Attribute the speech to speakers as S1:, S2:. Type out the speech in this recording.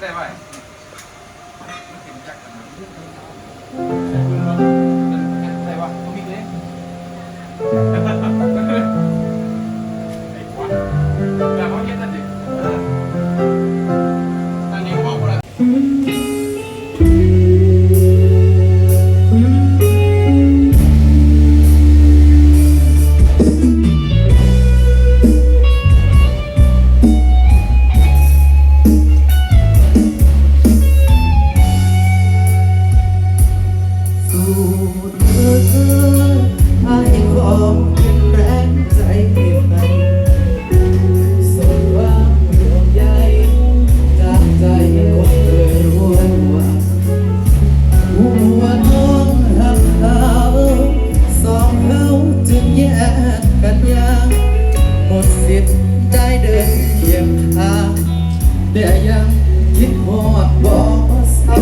S1: ใส่ไว้
S2: มัเป็นจักร แต่ยังคิดหอดบอกว่าเศร้า